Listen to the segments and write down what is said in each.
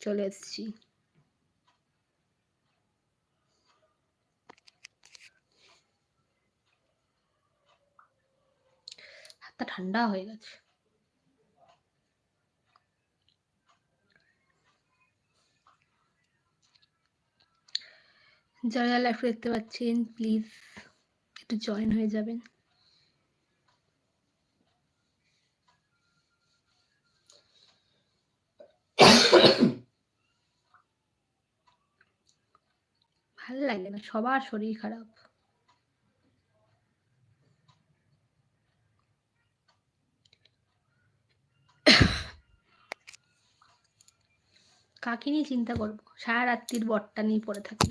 চলে এসেছি। হাতটা ঠান্ডা হয়ে গেছে। যারা লাইফ দেখতে পাচ্ছেন প্লিজ একটু জয়েন হয়ে যাবেন। ভালো লাগে না, সবার শরীর খারাপ। কাকে নিয়ে চিন্তা করব? সারা রাত্রির বটটা নিয়ে পড়ে থাকি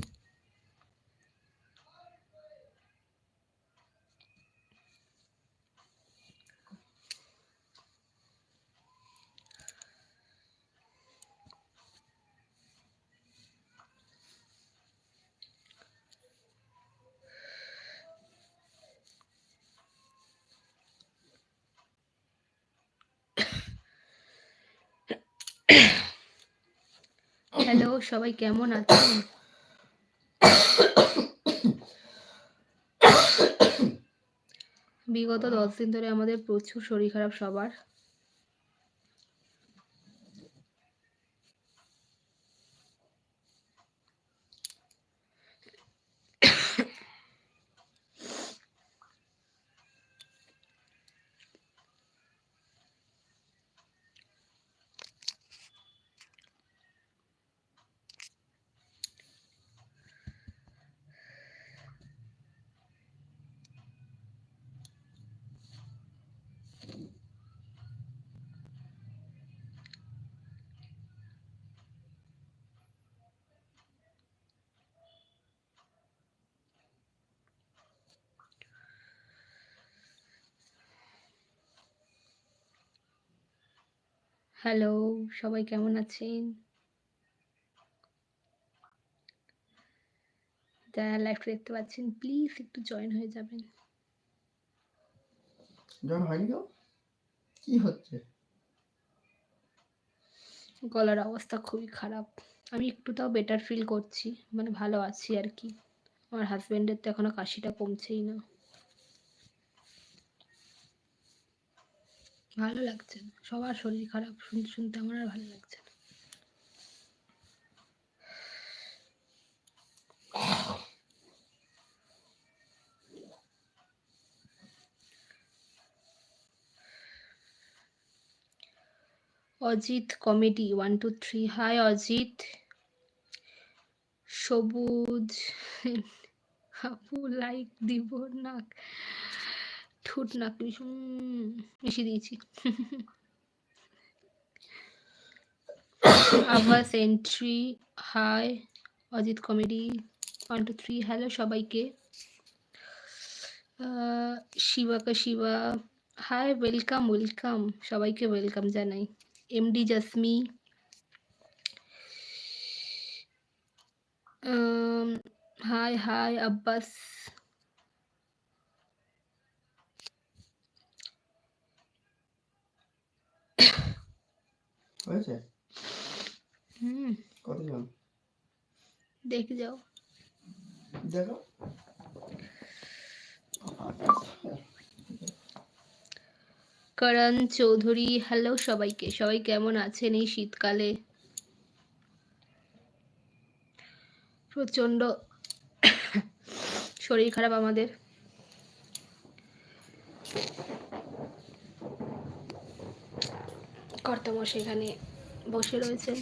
হ্যালো সবাই কেমন আছেন? বিগত দশ দিন ধরে আমাদের প্রচুর শরীর খারাপ সবার। হ্যালো সবাই কেমন আছেন? যারা লাইভ দেখতে পাচ্ছেন প্লিজ একটু জয়েন হয়ে যাবেন। জয়েন হয়নি কেউ কি হচ্ছে? গলার অবস্থা খুবই খারাপ। আমি একটু তাও বেটার ফিল করছি মানে ভালো আছি আর কি। আমার হাজবেন্ডের তো এখনও কাশিটা কমছেই না। ভালো লাগছে না। সবার শরীর খারাপ, শুনতে শুনতে আমার আর ভালো লাগছে না। Ajit comedy one two three hi Ajit. Sabuj. আপু লাইক দিব না। ঠোঁট নাক বেশি দিয়েছি। Abhas entry hi Ajit comedy one two three, hello সবাইকে। শিবাকা শিবা হাই ওয়েলকাম ওয়েলকাম, সবাইকে ওয়েলকাম জানাই। MD Jasmi. Hi hi Abbas. হয়েছে? হুম। কতজন? দেখে যাও। দেখো। করণ চৌধুরী হ্যালো সবাইকে। সবাই কেমন আছেন এই শীতকালে? প্রচণ্ড শরীর খারাপ আমাদের। কর্তম সেখানে বসে রয়েছেন।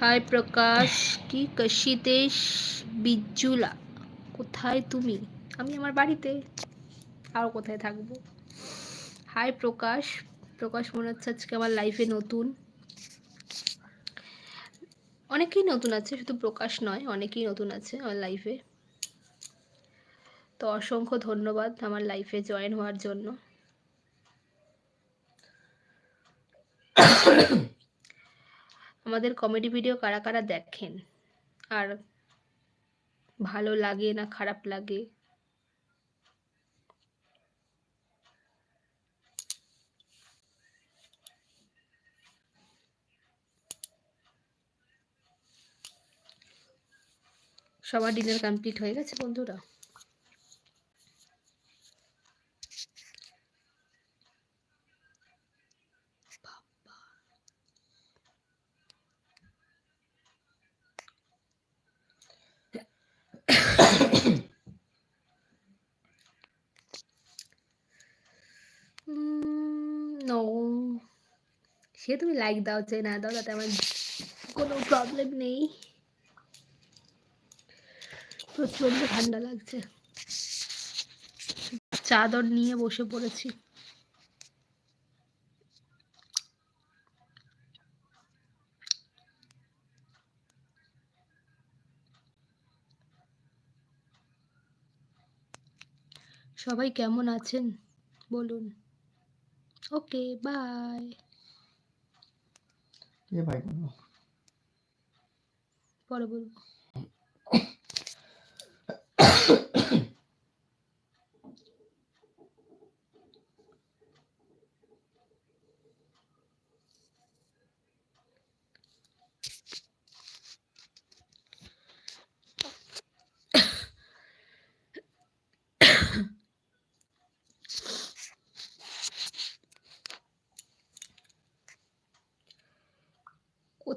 হাই প্রকাশ, কি কশিতেশ বিজ্জুলা? কোথায় তুমি? আমি আমার বাড়িতে। আর কোথায় থাকব? হাই প্রকাশ প্রকাশ মনে হচ্ছে আজকে আমার লাইফে নতুন। অনেকেই নতুন আছে, শুধু প্রকাশ নয়, অনেকেই নতুন আছে আমার লাইফে তো অসংখ্য ধন্যবাদ আমার লাইফে জয়েন হওয়ার জন্য। আমাদের কমেডি ভিডিও কারা কারা দেখেন? আর ভালো লাগে না খারাপ লাগে? সবার ডিনার কমপ্লিট হয়ে গেছে বন্ধুরা। সে তুমি লাইক দাও চাই না দাও, তাতে আমার কোনো প্রবলেম নেই। প্রচণ্ড ঠান্ডা লাগছে। চাদর নিয়ে বসে পড়েছি। সবাই কেমন আছেন? বলুন। ওকে বাই কে ভাই করল পরে বলব।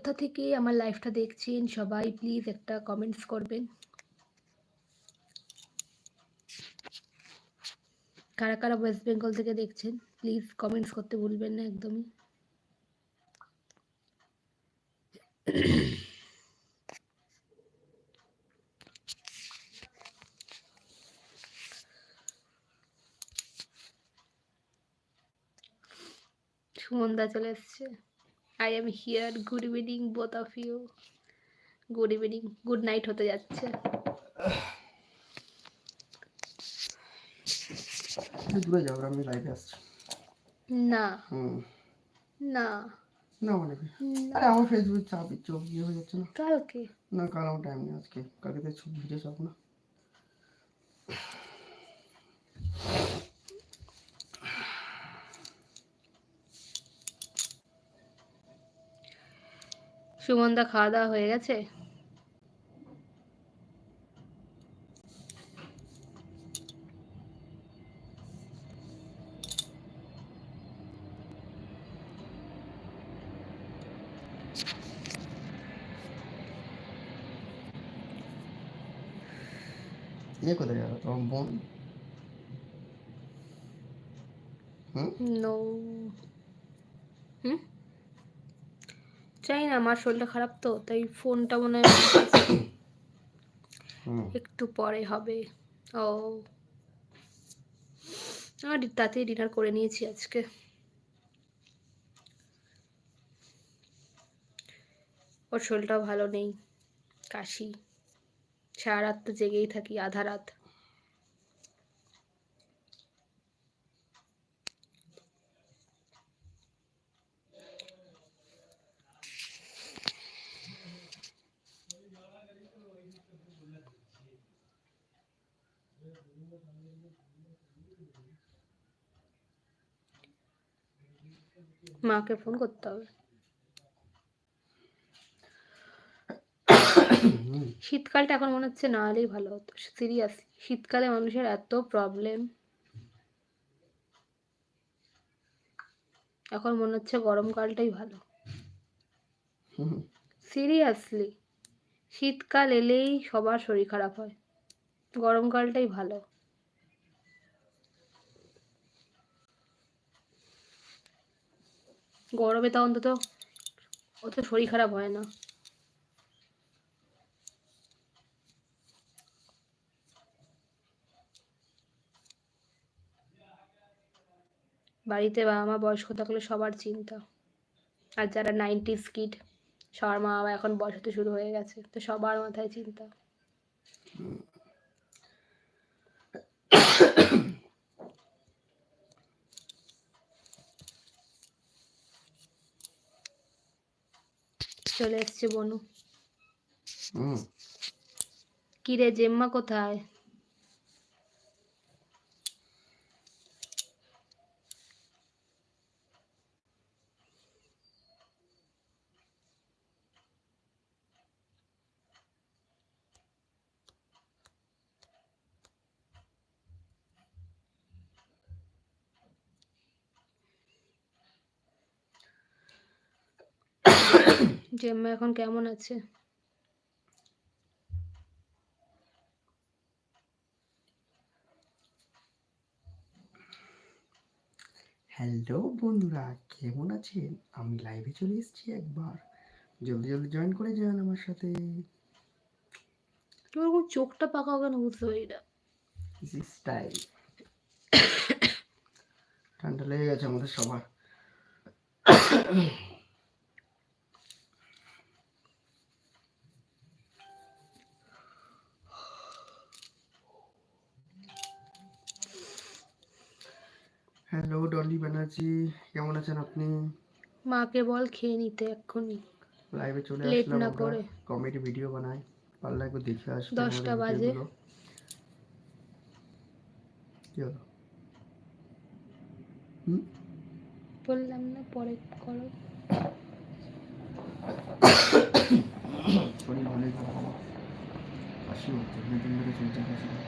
কোথা থেকে আমার লাইফটা দেখছেন সবাই প্লিজ একটা কমেন্টস করবেন। কারা কারা ওয়েস্ট বেঙ্গল থেকে দেখছেন প্লিজ কমেন্টস করতে ভুলবেন না একদমই। সুমনদা চলে এসছে। I am here good evening both of you good evening good night হতে যাচ্ছে। দূরে যাও আমি লাইভে আসছি। না। না। না মানে আরে আমার ফেসবুক চাপ চোখ ইয়ে হয়ে যাচ্ছে না। কালকে। না কাল আমার টাইম নেই আজকে। কালকে তো ভিডিও সব না। সুমনদা খাওয়া দাওয়া হয়ে গেছে? এ কোথায় গেল? তোমার বোন? হুম? নো হুম? চাই না আমার শরীরটা খারাপ তো তাই ফোনটা মনে হয় একটু পরে হবে। ও। আর তাতেই ডিনার করে নিয়েছি আজকে। ওর শরীরটাও ভালো নেই কাশি। সারা রাত তো জেগেই থাকি আধা রাত। মাকে ফোন করতে হবে। শীতকালটা এখন মনে হচ্ছে না হলেই ভালো হতো। সিরিয়াস শীতকালে মানুষের এত প্রবলেম এখন মনে হচ্ছে গরমকালটাই ভালো। সিরিয়াসলি শীতকাল এলেই সবার শরীর খারাপ হয়। গরমকালটাই ভালো। গরমে তো অন্তত অত শরীর খারাপ হয় না। বাড়িতে বাবা মা বয়স্ক থাকলে সবার চিন্তা। আর যারা নাইনটিস কিড, সবার মা বাবা এখন বয়স হতে শুরু হয়ে গেছে, তো সবার মাথায় চিন্তা। চলে এসছে বনু। কি রে জেম্মা কোথায়? জেম্মা এখন কেমন আছে? হ্যালো বন্ধুরা কেমন আছেন? আমি লাইভে চলে এসেছি একবার। জলদি জলদি জয়েন করে যান আমার সাথে। তোমার কোন চোখটা পাকা কেন বুঝতে পারি না। স্টাইল ঠান্ডা লেগে গেছে আমাদের সবার। হ্যালো ডলি ব্যানার্জি কেমন আছেন আপনি? মাকে বল খেয়ে নিতে এক্ষুনি। লাইভে চলে আসলাম না করে। কমেডি ভিডিও বানাই। পারলে একবার দেখে আসবেন দশটা বাজে। কি হলো? হুম? বললাম না পরে করো। শরীর ভালোই খারাপ। হচ্ছে দুদিন ধরে চলছে কাশি হুম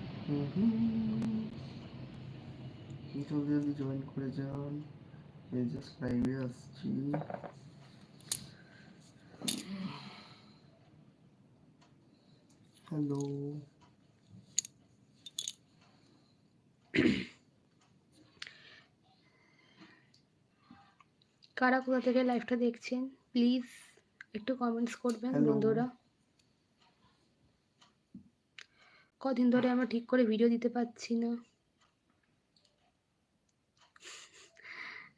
হুম। জলদি জলদি জয়েন করে যান এই জাস্ট লাইভে আসছি হ্যালো কারা কোথা থেকে লাইভটা দেখছেন? প্লিজ একটু কমেন্টস করবেন বন্ধুরা। কদিন ধরে আমরা ঠিক করে ভিডিও দিতে পারছি না।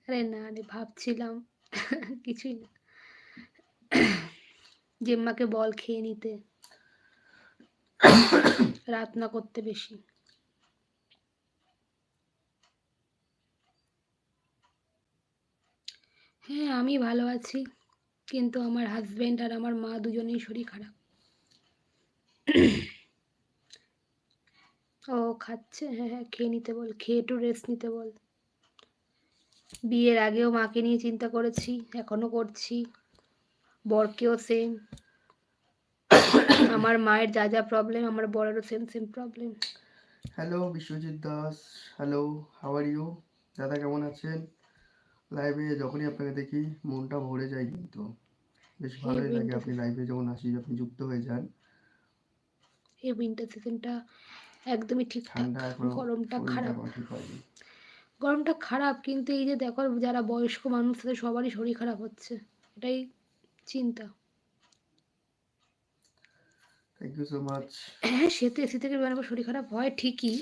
আরে না রে, ভাবছিলাম কিছুই না। জেম্মাকে বল খেয়ে নিতে। রাত না করতে বেশি। হ্যাঁ আমি ভালো আছি, কিন্তু আমার হাজবেন্ড আর আমার মা দুজনেই শরীর খারাপ। ও খাচ্ছে হ্যাঁ হ্যাঁ খেয়ে নিতে বল খেয়ে একটু রেস্ট নিতে বল। বিয়ের আগেও মাকে নিয়ে চিন্তা করেছি এখনও করছি। বরকেও সেম আমার মায়ের যা যা প্রবলেম আমার বরেরও same same problem hello Biswajit Das. Hello how are you দাদা কেমন আছেন? লাইভে যখনই আপনাকে দেখি মনটা ভরে যায় কিন্তু। বেশ ভালোই লাগে আপনি লাইভে যখন আসি আপনি যুক্ত হয়ে যান। এই উইন্টার সিজনটা একদমই ঠিকঠাক গরমটা খারাপ। গরমটা খারাপ কিন্তু এই যে দেখো যারা বয়স্ক মানুষ তাদের সবারই শরীর খারাপ হচ্ছে। এটাই চিন্তা। থ্যাংক ইউ সো মাচ হ্যাঁ সে তো এসি থেকে বেরোনোর পর শরীর খারাপ হয় ঠিকই।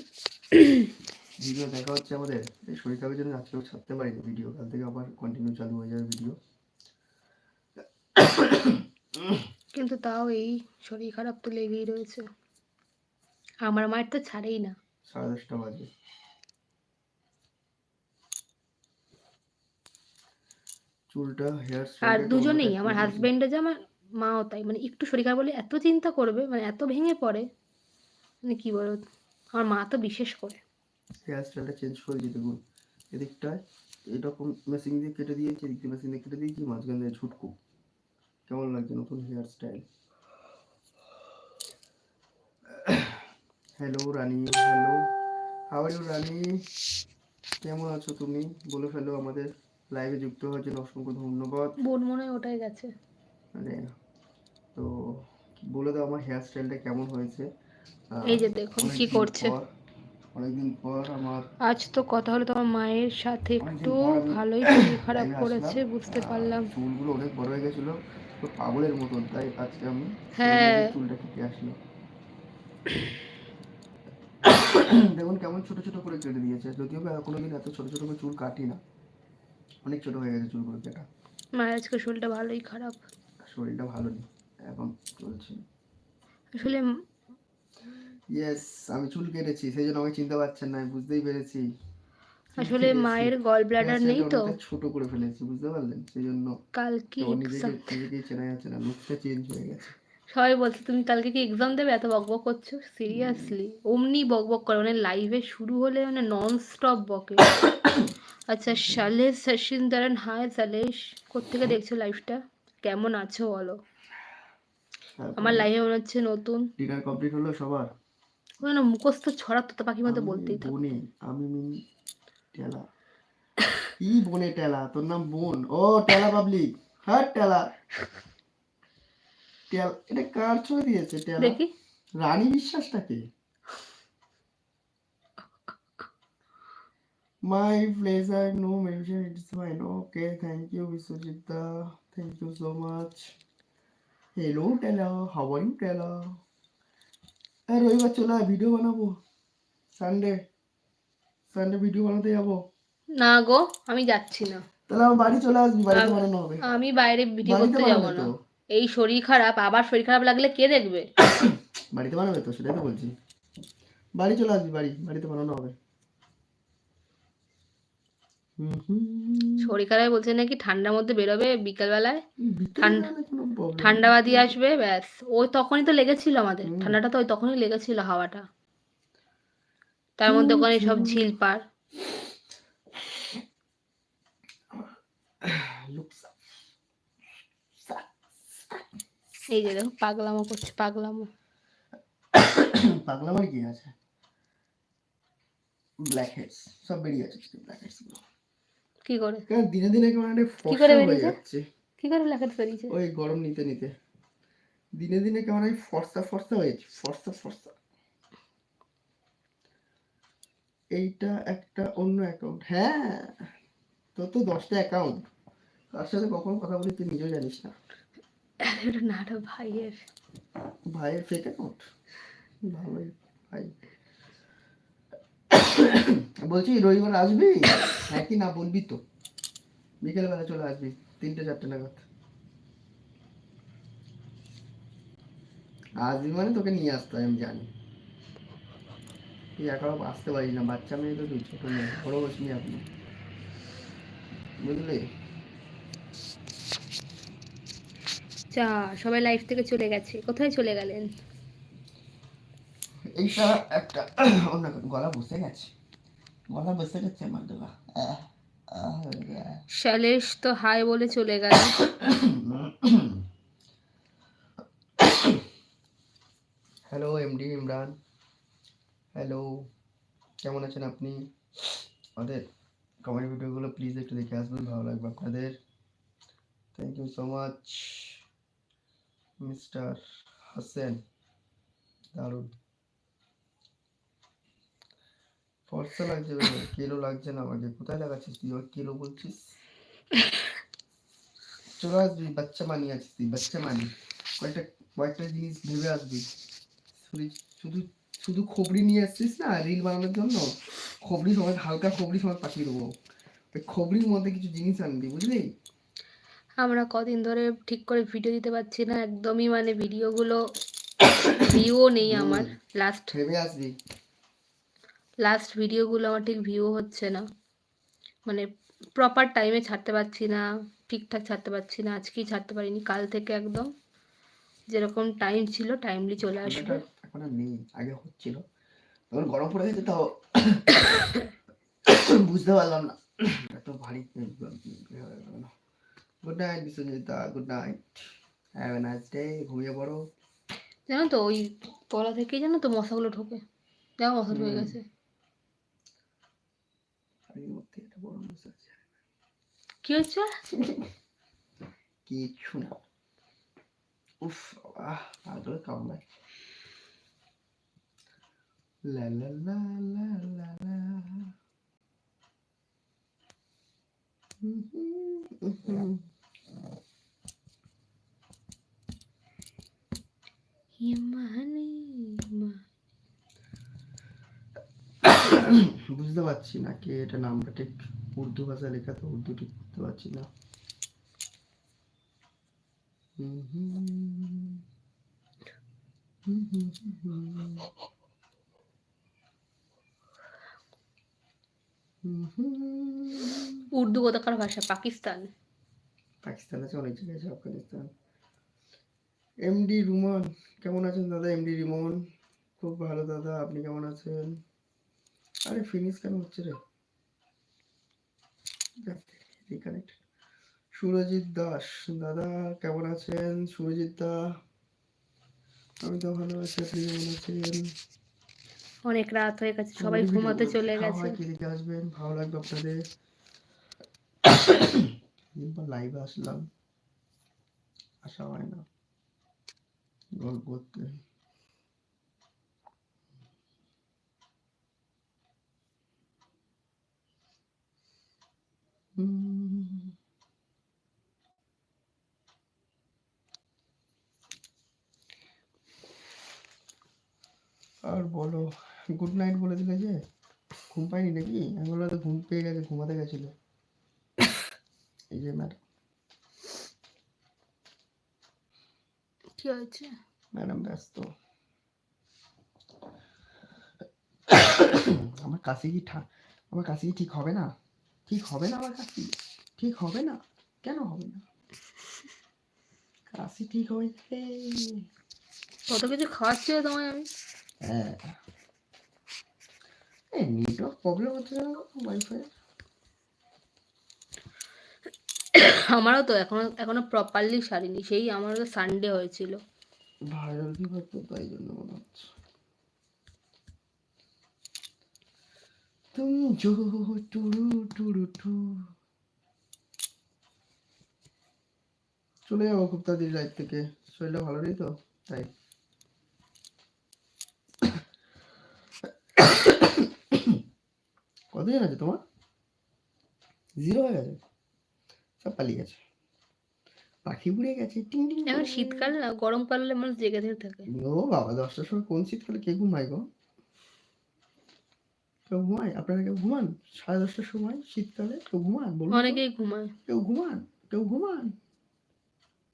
ভিডিও দেখা হচ্ছে আমাদের। এই শরীর খারাপের জন্য আজকেও ছাড়তে পারিনি ভিডিও কাল থেকে আবার কন্টিনিউ চালু হয়ে যাবে ভিডিও কিন্তু তাও এই শরীর খারাপ তো লেগেই রয়েছে। আমার মায়ের তো ছাড়েই না। সাড়ে দশটা বাজে। চুলটা হেয়ার আর দুজনেই আমার হাজবেন্ডও যা আমার মাও তাই। মানে একটু শরীর খারাপ বলে এত চিন্তা করবে মানে এত ভেঙে পড়ে মানে কি বলব আমার মা তো বিশেষ করে। হেয়ার স্টাইলটা চেঞ্জ করেছি দেখুন এদিকটায় এরকম মেশিন দিয়ে কেটে দিয়েছি এদিক দিয়ে মেশিন দিয়ে কেটে দিয়েছি মাঝখান দিয়ে ঝুটকু। কেমন লাগছে নতুন hair style hello Rani hello how are you Rani কেমন আছো তুমি? বলে ফেলো আমাদের লাইভে যুক্ত হওয়ার জন্য অসংখ্য ধন্যবাদ। বোন মনে হয় ওটাই গেছে। মানে তো বলে দাও আমার হেয়ার স্টাইলটা কেমন হয়েছে। এই যে দেখুন কি করছে। অনেকদিন পর আমার আজ তো কথা হলো তোমার মায়ের সাথে একটু ভালোই শরীর খারাপ করেছে আসলাম। বুঝতে পারলাম। চুলগুলো অনেক বড় হয়ে গেছিল তো পাগলের মতন তাই আজকে আমি হ্যাঁ। চুলটা কেটে আসলো দেখুন কেমন ছোট ছোট করে কেটে দিয়েছে। যদিও বা কোনোদিন এত ছোট ছোট করে চুল কাটি না। অনেক ছোট হয়ে গেছে চুলগুলো কেটা মায়ের আজকে শরীরটা ভালোই খারাপ। শরীরটা ভালো নেই এখন চলছে। আসলে ইয়েস আমি চুল কেটেছি সেই জন্য আমাকে চিনতে পারছেন না আমি বুঝতেই পেরেছি। আসলে মায়ের গল ব্লাডার নেই তো। ছোট করে ফেলেছি বুঝতে পারলেন? সেই জন্য কালকে নিজেকে নিজেকেই চেনা যাচ্ছে না লুকটা চেঞ্জ হয়ে গেছে। সবাই বলছে তুমি কালকে কি এক্সাম দেবে? এত বকবক করছ? সিরিয়াসলি অমনি বকবক করে মানে লাইভে শুরু হলে মানে নন স্টপ বকে। আচ্ছা শালেশ শশিন দারান হাই শালেশ কোথেকে দেখছ লাইভটা কেমন আছো বলো? আমার লাইভে মনে হচ্ছে নতুন। ডিনার কমপ্লিট হলো সবার? ওই না মুখস্থ ছড়া তোতা পাখির মতো বলতেই থাকো। বনি আমি মিন টেলা। কি বনে টেলা তোর নাম বোন। ও টেলা পাবলিক। হ্যাঁ টেলা। টেল এটা কার ছবি দিয়েছে টেলা দেখি। Rani বিশ্বাসটাকে my pleasure no mention it's mine okay thank you Biswajit da thank you so much hello Tela how are you Tela আর রবিবার চলে ভিডিও বানাবো। সানডে সানডে ভিডিও বানাতে যাব। না গো আমি যাচ্ছি না। তাহলে আমার বাড়ি চলে আসবি বাড়িতে বানানো হবে। আমি বাইরে ভিডিও করতে যাব না। এই শরীর খারাপ আবার শরীর খারাপ লাগলে কে দেখবে? বাড়িতে বানাবে তো সেটাই তো বলছি। বাড়ি চলে আসবি বাড়ি বাড়িতে বানানো হবে। শরীর খারাপ বলছে নাকি ঠান্ডার মধ্যে বেরোবে বিকাল বেলায় বিকেলে ঠান্ডা- ঠান্ডা। বাদি আসবে ব্যাস। ওই তখনই তো লেগেছিল আমাদের। ঠান্ডাটা তো ওই তখনই লেগেছিল হাওয়াটা। তার মধ্যে ওখানে সব ঝিল পার এই যে দেখো পাগলামো করছে পাগলামো। পাগলামার কি আছে? ব্ল্যাক হেডস সব বেরিয়ে আছে ব্ল্যাক হেডস কি করে? দিনে দিনে কেমন একটা কি করে? যাচ্ছে। কি করে লেখাটা বেরিয়েছে? ওই গরম নিতে নিতে। দিনে দিনে কেমন এই ফর্সা ফর্সা হয়েছে ফর্সা ফর্সা। এইটা একটা অন্য অ্যাকাউন্ট হ্যাঁ তোর তো দশটা অ্যাকাউন্ট তার সাথে কখন কথা বলি তুই নিজেও জানিস না। এটা না ভাইয়ের। ভাইয়ের ফেক অ্যাকাউন্ট ভালোই ভাই। বলছি, রবিবার আসবি? হ্যাঁ কি না বলবি তো। বিকেলবেলা চলে আসবি, তিনটে, চারটে নাগাদ। আসবি মানে তোকে নিয়ে আসতে হয়, আমি জানি। তুই একা আসতে পারিস না, বাচ্চা মেয়ে তো তুই, ছোট মেয়ে আপনি বুঝলি? যা সবাই লাইফ থেকে চলে গেছে। কোথায় চলে গেলেন? এইটা একটা অন্য গলা বসে গেছে। গলা বসে গেছে আমার গলা। শ্যালেশ তো হাই বলে চলে গেল। হ্যালো এমডি ইমরান হ্যালো কেমন আছেন আপনি? আমাদের কমেডি ভিডিওগুলো প্লিজ একটু দেখে আসবেন ভালো লাগবে আপনাদের। Thank you so much mister হাসেন দারুণ। ফর্সা লাগছে কিলো লাগছে না আমাকে। কোথায় লাগাচ্ছিস তুই? কিলো বলছিস? চলে আসবি, বাচ্চা মানি আছিস তুই, বাচ্চা মানি। কয়েকটা কয়েকটা জিনিস ভেবে আসবি। শুধু শুধু খবরি নিয়ে আসছিস না রিল বানানোর জন্য? খবরি সময় হালকা খবরি সময় পাঠিয়ে দেবো। খবরির মধ্যে কিছু জিনিস আনবি, বুঝলি? আমরা কদিন ধরে ঠিক করে ভিডিও দিতে পারছি না একদমই মানে ভিডিওগুলো ভিউও নেই আমার লাস্ট লাস্ট ভিডিওগুলো আমার ঠিক ভিউ হচ্ছে না মানে প্রপার টাইমে ছাড়তে পারছি না ঠিকঠাক ছাড়তে পারছি না আজকেই ছাড়তে পারিনি কাল থেকে একদম যেরকম টাইম ছিল টাইমলি চলে আসবে এখন আর নেই আগে হচ্ছিল তখন গরম পড়ে গেছে তাও বুঝতে পারলাম না এত ভারী good night বিশ্বজিতা good night have a nice day ঘুমিয়ে পড়ো। জানো তো ওই তলা থেকেই জানো তো মশাগুলো ঢোকে। দেখো মশা ঢুকে। গেছে। কি হচ্ছে? কিছু না। উফ আহ ভালো কামড়ায়। লা লা লা লা লা লা। হুম হুম হুম হিমানি হিমা- বুঝতে পারছি না কি এটা নামটা ঠিক উর্দু ভাষা লেখা তো উর্দু ঠিক বুঝতে পারছি না উর্দু কোথাকার ভাষা পাকিস্তান পাকিস্তান আছে অনেক জায়গায় আছে আফগানিস্তান এমডি রুমন কেমন আছেন দাদা? এমডি রিমন খুব ভালো দাদা আপনি কেমন আছেন? আরে ফিনিশ কেন হচ্ছে রে? রিকানেক্ট সুরজিৎ দাস দাদা কেমন আছেন? সুরজিৎ দা আমি তো ভালো আছি আপনি কেমন আছেন? অনেক রাত হয়ে গেছে সবাই ঘুমাতে চলে গেছে। কি দেখে আসবেন? ভালো লাগবে আপনাদের? লাইভে আসলাম। আসা হয় না। গল্প করতে হুম। আর বলো গুড নাইট বলে দিলে যে ঘুম পাইনি নাকি? আমি বললাম ঘুম পেয়ে গেছে ঘুমাতে গেছিল। এই যে ম্যাডাম। কি হয়েছে? ম্যাডাম ব্যস্ত। আমার কাশি কি আমার কি ঠিক হবে না? ঠিক হবে না আমার কাশি? ঠিক হবে না? কেন হবে না? কাশি ঠিক হয়েছে। কত কিছু খাওয়াচ্ছিল তোমায় আমি? হ্যাঁ। এই নেটওয়ার্ক প্রবলেম হচ্ছে ওয়াইফাই আমারও তো এখনও এখনও প্রপারলি সারিনি, সেই আমারও তো সানডে হয়েছিল ভাইরাল ফিভার তো তাই জন্য মনে হচ্ছে। তুম জো টুরু টুরু, টু। চলে যাব খুব তাড়াতাড়ি লাইফ থেকে। শরীরটা ভালো নেই তো? তাই। কতদিন আছে তোমার? জিরো হয়ে গেছে? সব পালিয়ে গেছে। পাখি উড়ে গেছে টিং টিং এখন শীতকাল না গরমকাল হলে মানুষ জেগে ধরে থাকে। ও বাবা দশটার সময় কোন শীতকালে কে ঘুমায় গো? কেউ ঘুমায়? আপনারা কেউ ঘুমান? সাড়ে দশটার সময় শীতকালে কেউ ঘুমান? বলুন অনেকেই ঘুমায়। কেউ ঘুমান? কেউ ঘুমান?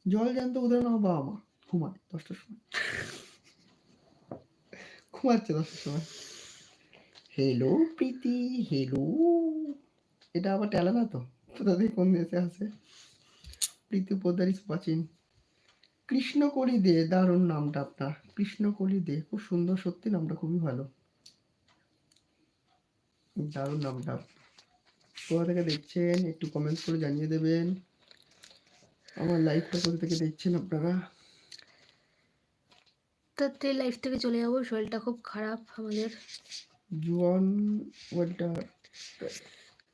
জল জ্যান্ত উদাহরণ আমার বাবা মা ঘুমায় দশটার সময়। ঘুমাচ্ছে দশটার সময়। হ্যালো প্রীতি হ্যালো এটা আবার টেলা না তো? কোথা থেকে কোন দেশে আছে? প্রীতি পোদ্দারি প্রাচীন। কৃষ্ণকলি দে দারুণ নামটা আপনার। কৃষ্ণকলি দে খুব সুন্দর সত্যি নামটা খুবই ভালো। দারুণ নামটা। কোথা থেকে দেখছেন? একটু কমেন্ট করে জানিয়ে দেবেন। আমার লাইফটা কোথা থেকে দেখছেন আপনারা? তাতে লাইফ থেকে চলে যাব শরীরটা খুব খারাপ আমাদের। জুয়ান ওয়াল্টার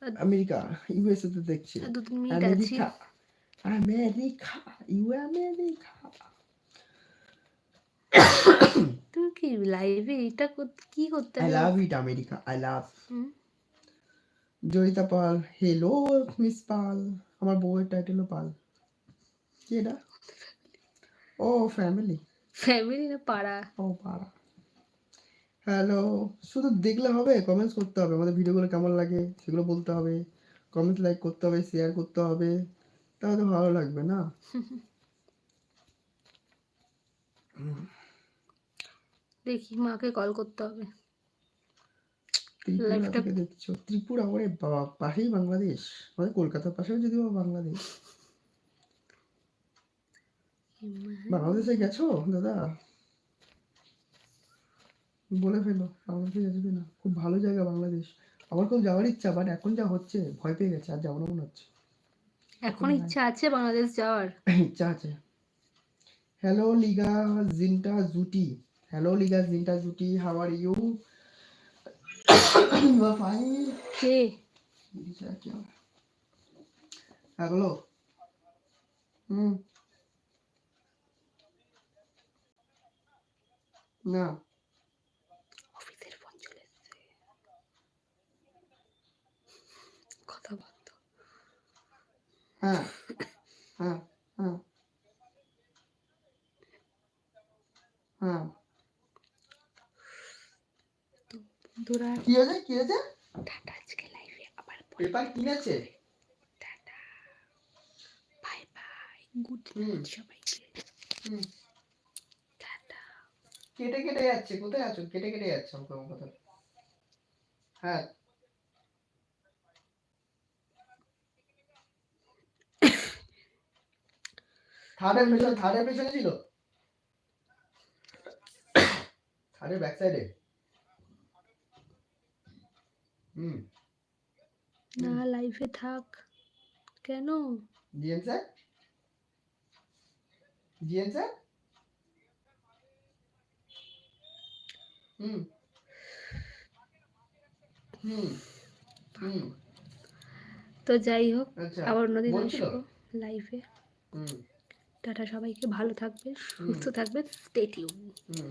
আমেরিকা ইউএসএ তে দেখছে। দু তিন মিনিট আছি। America America you America. তুমি কি লাইভে এটা কি করতে I love it America I love? Joyita Pal hello miss Pal আমার বউয়ের টাইটেলও পাল। কি এটা? ও ফ্যামিলি ফ্যামিলি না পাড়া? ও পাড়া। হ্যালো শুধু দেখলে হবে কমেন্টস করতে হবে। আমাদের ভিডিওগুলো কেমন লাগে সেগুলো বলতে হবে। কমেন্ট লাইক করতে হবে শেয়ার করতে হবে। তাহলে ভালো লাগবে না? দেখি মাকে কল করতে হবে। ত্রিপুরা থেকে দেখছ। ত্রিপুরা ওরে বাবা পাশেই বাংলাদেশ। আমাদের কলকাতার পাশেও যদি বা বাংলাদেশ। বাংলাদেশে গেছো দাদা? বলে ফেলো বাংলাদেশে যাবে না। খুব ভালো জায়গা বাংলাদেশ। আমার খুব যাওয়ার ইচ্ছা বাট এখন যা হচ্ছে ভয় পেয়ে গেছে আর যাব না মনে হচ্ছে। এখন ইচ্ছা আছে বাংলাদেশ যাওয়ার? ইচ্ছা আছে। হ্যালো লিগা জিন্টা জুটি হ্যালো লিগা জিন্টা জুটি how are you you are fine কে? হুম না অফিসের ফোন চলে এসেছে কথা বন্ধ হ্যাঁ হ্যাঁ হ্যাঁ। হ্যাঁ। বন্ধুরা কি হয়েছে? কি হয়েছে? টাটা আজকে লাইভে আবার পেপার কিনেছে tata. Bye bye good hmm. Night সবাইকে। হুম। টাটা। কেটে কেটে যাচ্ছে। কোথায় আছো? কেটে কেটে যাচ্ছে আমাকে কথা হ্যাঁ। থার্ডের পেছনে থার্ডের পেছনে ছিল? থার্ডের ব্যাক সাইডে হুম। না লাইভে থাক। কেন? স্যার স্যার হুম। হুম। হুম। তো যাই হোক আচ্ছা আবার অন্যদিন? আসব লাইভে হুম। টাটা সবাইকে ভালো থাকবে সুস্থ থাকবে স্টেটিউন হুম।